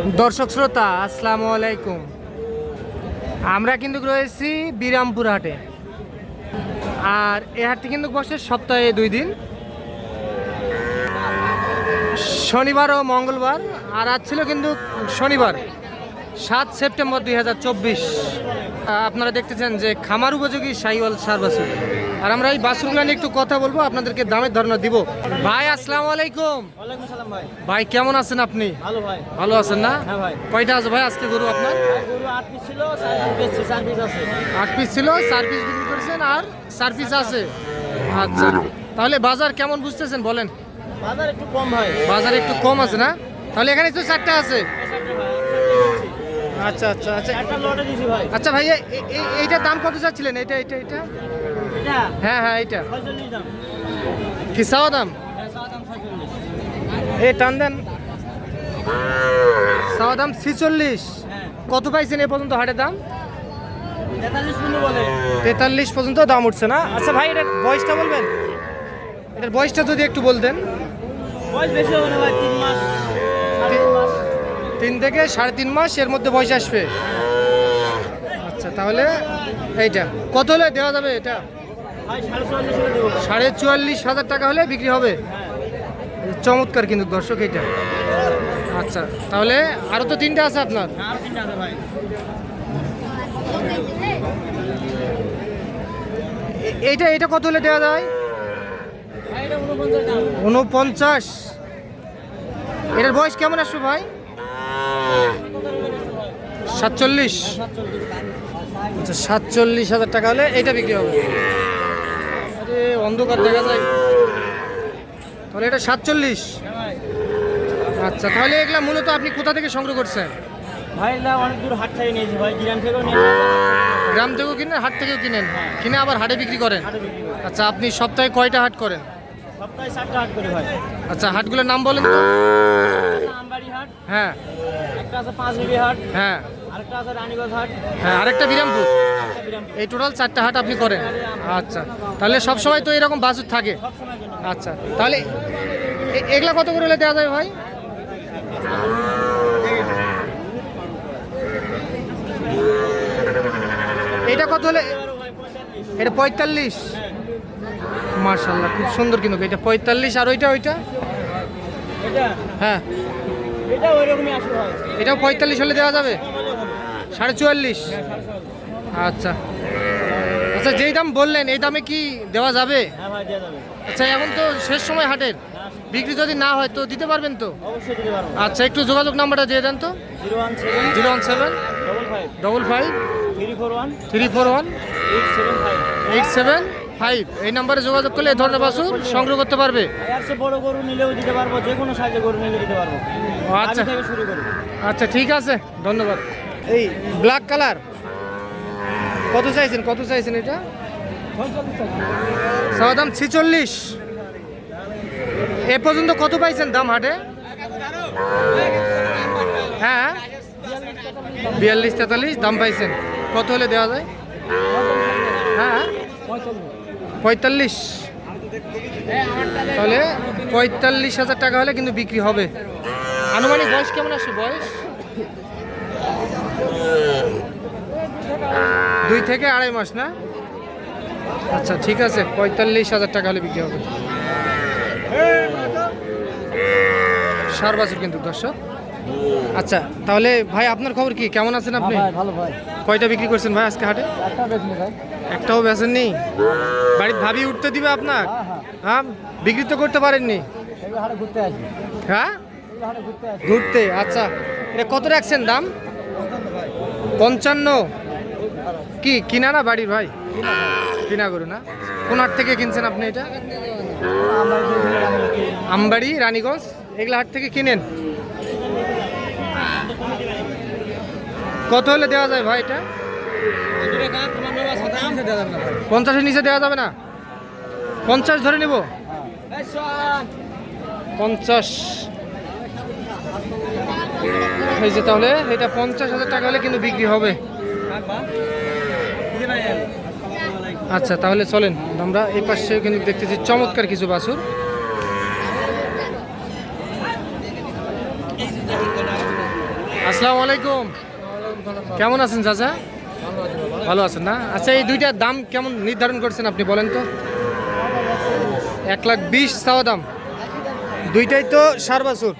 দর্শক শ্রোতা, আসসালামু আলাইকুম। আমরা কিন্তু রয়েছি বিরামপুর হাটে। আর এ হাটটি কিন্তু বসে সপ্তাহে দুই দিন। শনিবার ও মঙ্গলবার, আর আজ ছিল কিন্তু শনিবার। সাত সেপ্টেম্বর দুই হাজার চব্বিশ। আপনারা দেখতেছেন যে খামার উপযোগী সাইওয়াল সার বাছুর। আর আমরা এই বাছুরগুলো নিয়ে একটু কথা বলব আপনাদেরকে দামের ধারণা দিব। ভাই আসসালাম আলাইকুম। ওয়ালাইকুম ভাই। ভাই কেমন আছেন আপনি? ভালো ভাই। ভালো আছেন না? হ্যাঁ কয়টা আছে ভাই আজকে গরু আপনার? আট পিস ছিল চার পিস বেচছি চার পিস আছে। আট পিস ছিল চার পিস বিক্রি করেছেন আর চার পিস আছে। আচ্ছা তাহলে বাজার কেমন বুঝতেছেন বলেন? বাজার একটু কম ভাই। বাজার একটু কম আছে না? তাহলে এখানে তো চারটা আছে। আচ্ছা আচ্ছা আচ্ছা। একটা লটে দিছি ভাই। আচ্ছা ভাইয়া এ- এ- এইটার দাম কত চাচ্ছিলেন? এটা এটা এটা এটা? হ্যাঁ হ্যাঁ এইটা। ছয়চল্লিশ দাম। কি চাওয়া দাম? হ্যাঁ দাম এই টান দেন। চাওয়া দাম ছিচল্লিশ। হ্যাঁ। কত পাইছেন এ পর্যন্ত হাটের দাম? তেতাল্লিশ পর্যন্ত দাম উঠছে না? আচ্ছা ভাই এটার বয়সটা বলবেন? এটার বয়সটা যদি একটু বলতেন। বয়স বেশি হবে না ভাই তিন মাস। তিন থেকে সাড়ে তিন মাস এর মধ্যে বয়স আসবে। আচ্ছা তাহলে এইটা। কত হলে দেওয়া যাবে এটা? সাড়ে চুয়াল্লিশ হাজার টাকা হলে বিক্রি হবে। হ্যাঁ চমৎকার কিন্তু দর্শক এইটা। আচ্ছা তাহলে আরও তো তিনটা আছে আপনার। হ্যাঁ, এইটা এটা কত হলে দেওয়া যায়? উনপঞ্চাশ উনপঞ্চাশ এটার বয়স কেমন আসবে ভাই? সাতচল্লিশ। আচ্ছা সাতচল্লিশ হাজার টাকা হলে এইটা বিক্রি হবে। আরে অন্ধকার দেখা যায়। তাহলে এটা সাতচল্লিশ। আচ্ছা তাহলে এগুলা মূলত আপনি কোথা থেকে সংগ্রহ করছেন? ভাই না অনেক দূর হাট থেকে নিয়েছি ভাই গ্রাম থেকেও গ্রাম থেকেও কিনেন হাট থেকেও কিনেন? কিনে আবার হাটে বিক্রি করেন? আচ্ছা আপনি সপ্তাহে কয়টা হাট করেন? সপ্তাহে চারটা হাট করি ভাই। আচ্ছা হাটগুলোর নাম বলেন তো। হ্যাঁ। একটা আছে পাঁচ বিবি হাট হ্যাঁ। আরেকটা আছে রানীগঞ্জ হাট হ্যাঁ আরেকটা বিরামপুর। এই টোটাল চারটা হাট আপনি করেন। আচ্ছা। তাহলে সব সময় তো এরকম বাজুর থাকে। আচ্ছা। তাহলে এ- এগুলা কত করে দেওয়া যায় ভাই? এটা কত হলে? এটা পঁয়তাল্লিশ। মার্শাল্লাহ খুব সুন্দর কিন্তু। এটা পঁয়তাল্লিশ আর ওইটা ওইটা? হ্যাঁ। এটাও পঁয়তাল্লিশ হলে দেওয়া যাবে? সাড়ে চুয়াল্লিশ। আচ্ছা। আচ্ছা যেই দাম বললেন এই দামে কি দেওয়া যাবে? হ্যাঁ আচ্ছা এখন তো শেষ সময় হাটের। বিক্রি যদি না হয় তো দিতে পারবেন তো? আচ্ছা একটু যোগাযোগ নাম্বারটা দিয়ে দেন তো। Zero one seven five double five three four one three four one seven eight seven five এই নাম্বারে যোগাযোগ করলে এই ধরনের বাসুর সংগ্রহ করতে পারবে। সে বড় গরু নিলেও দিতে পারব যে কোনো সাইজে গরু নিলে দিতে পারব। আচ্ছা। শুরু আচ্ছা ঠিক আছে ধন্যবাদ। এই ব্ল্যাক কালার। কত চাইছেন কত চাইছেন এটা? চাওয়া দাম ছিচল্লিশ। এ পর্যন্ত কত পাইছেন দাম হাটে? হ্যাঁ বিয়াল্লিশ তেতাল্লিশ দাম পাইছেন। কত হলে দেওয়া যায়? হ্যাঁ। পঁয়তাল্লিশ। তাহলে পঁয়তাল্লিশ হাজার টাকা হলে কিন্তু বিক্রি হবে। আনুমানিক বয়স কেমন আসে বয়স? দুই থেকে আড়াই মাস, না? আচ্ছা ঠিক আছে, পঁয়তাল্লিশ হাজার টাকা হলে বিক্রি হবে। সার বাছুর কিন্তু দর্শক। আচ্ছা তাহলে ভাই আপনার খবর কি? কেমন আছেন আপনি? ভালো ভাই। কয়টা বিক্রি করছেন ভাই আজকে হাটে? একটাও বেচেন নি বাড়ির ভাবি উঠতে দিবে আপনার? হ্যাঁ হ্যাঁ। হ্যাঁ? বিক্রি তো করতে পারেননি? হ্যাঁ? ঘুরতে আচ্ছা। এটা কত রাখছেন দাম? পঞ্চান্ন। কি কিনা না বাড়ির ভাই? কিনা গরু না? কোন হাট থেকে কিনছেন আপনি এটা? আমবাড়ি রানীগঞ্জ? এগুলো হাট থেকে কিনেন? কত হলে দেওয়া যায় ভাই এটা? পঞ্চাশের নিচে দেওয়া যাবে না? পঞ্চাশ ধরে নিব। পঞ্চাশ। এই যে তাহলে, এটা পঞ্চাশ হাজার টাকা হলে কিন্তু বিক্রি হবে। আচ্ছা তাহলে চলেন, আমরা এই পাশে কিন্তু দেখতেছি চমৎকার কিছু বাছুর। আসসালামু আলাইকুম। কেমন আছেন চাচা? ভালো আছেন না? আচ্ছা এই দুইটার দাম কেমন নির্ধারণ করছেন আপনি বলেন তো? এক লাখ বিশ চাওয়া দাম। দুইটাই তো সার বাছুর।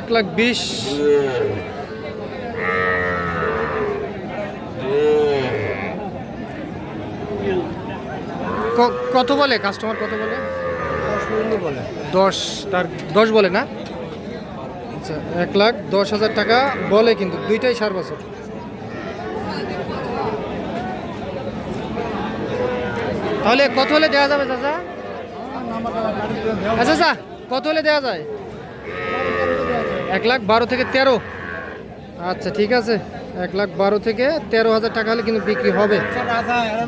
এক লাখ বিশ। কত বলে? কাস্টমার কত বলে। দশ তার দশ বলে না? আচ্ছা এক লাখ দশ হাজার টাকা বলে কিন্তু, দুইটাই সার বছর। তাহলে কত হলে দেওয়া যাবে চাচা? আচ্ছা চাচা, কত হলে দেওয়া যায়? এক লাখ বারো থেকে তেরো। আচ্ছা ঠিক আছে। এক লাখ বারো থেকে তেরো হাজার টাকা হলে কিন্তু বিক্রি হবে।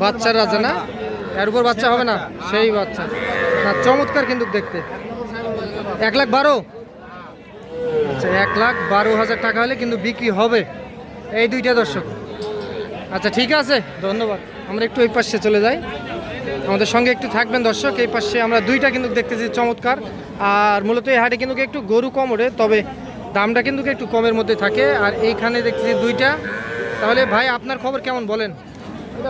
বাচ্চার রাজা না? এর উপর বাচ্চা হবে না? সেই বাচ্চা। না, চমৎকার কিন্তু দেখতে। এক লাখ বারো? আচ্ছা এক লাখ বারো হাজার টাকা হলে কিন্তু বিক্রি হবে। এই দুইটা দর্শক। আচ্ছা ঠিক আছে ধন্যবাদ। আমরা একটু এই পাশে চলে যাই। আমাদের সঙ্গে একটু থাকবেন দর্শক। এই পাশে আমরা দুইটা কিন্তু দেখতেছি চমৎকার। আর মূলত এই হাটে কিন্তু একটু গরু কম ওঠে তবে দামটা কিন্তু একটু কমের মধ্যে থাকে। আর এইখানে দেখতেছি দুইটা। তাহলে ভাই আপনার খবর কেমন বলেন?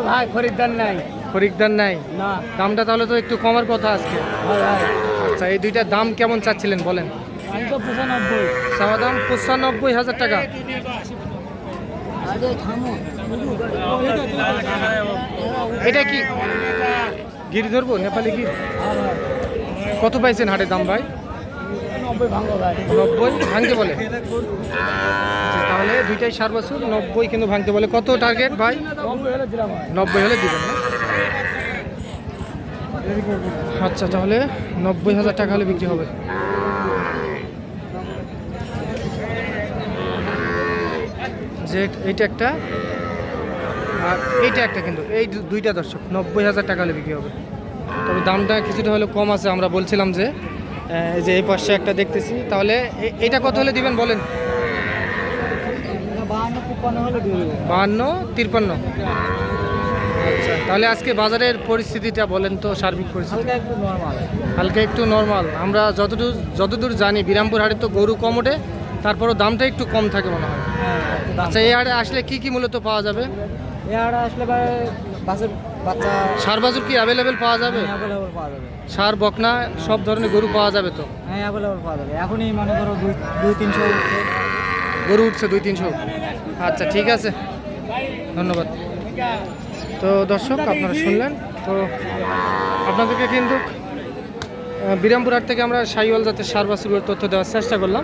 ভাই খরিদ্দার নাই। খরিদ্দার নাই? না। দামটা তাহলে তো একটু কমার কথা আজকে। ভাই। আচ্ছা এই দুইটার দাম কেমন চাচ্ছিলেন বলেন? চাওয়া পঁচানব্বই। হাজার টাকা। এটা কি? গির ধরবো? নেপালি গির কত পাইছেন হাটের দাম ভাই? নব্বই ভাঙতে বলে। তাহলে দুইটাই সার বছর নব্বই কিন্তু ভাঙতে বলে। কত টার্গেট ভাই? নব্বই হলে দিবেন আচ্ছা তাহলে নব্বই হাজার টাকা হলে বিক্রি হবে। যে এইটা একটা আর এইটা একটা কিন্তু এই দুইটা দর্শক নব্বই হাজার টাকা হলে বিক্রি হবে। তবে দামটা কিছুটা হলে কম আছে আমরা বলছিলাম যে এই যে এই পাশে একটা দেখতেছি তাহলে এ- এইটা কত হলে দিবেন বলেন? বাহান্ন তিরপান্ন আচ্ছা তাহলে আজকে বাজারের পরিস্থিতিটা বলেন তো সার্বিক পরিস্থিতি। হালকা একটু নর্মাল হালকা একটু নর্মাল আমরা যতদূর যতদূর জানি বিরামপুর হাটে তো গরু কম ওঠে তারপরও দামটা একটু কম থাকে মনে হয়। হ্যাঁ আচ্ছা এই হাটে আসলে কি কি মূলত পাওয়া যাবে? এ হাটে আসলে বাসের বাচ্চা সার বাজুর কি অ্যাভেলেবেল পাওয়া যাবে? অ্যাভেলেবল পাওয়া যাবে। সার বকনা সব ধরনের গরু পাওয়া যাবে তো? হ্যাঁ অ্যাভেলেবল পাওয়া যাবে। এখনই মনে করো দুই দুই তিনশো উঠছে। গরু উঠছে দুই তিনশো। আচ্ছা ঠিক আছে। ধন্যবাদ। তো দর্শক আপনারা শুনলেন। তো আপনাদেরকে কিন্তু আহ, বিরামপুর হাট থেকে আমরা সাইওয়াল জাতের সার বাছুরের তথ্য দেওয়ার চেষ্টা করলাম।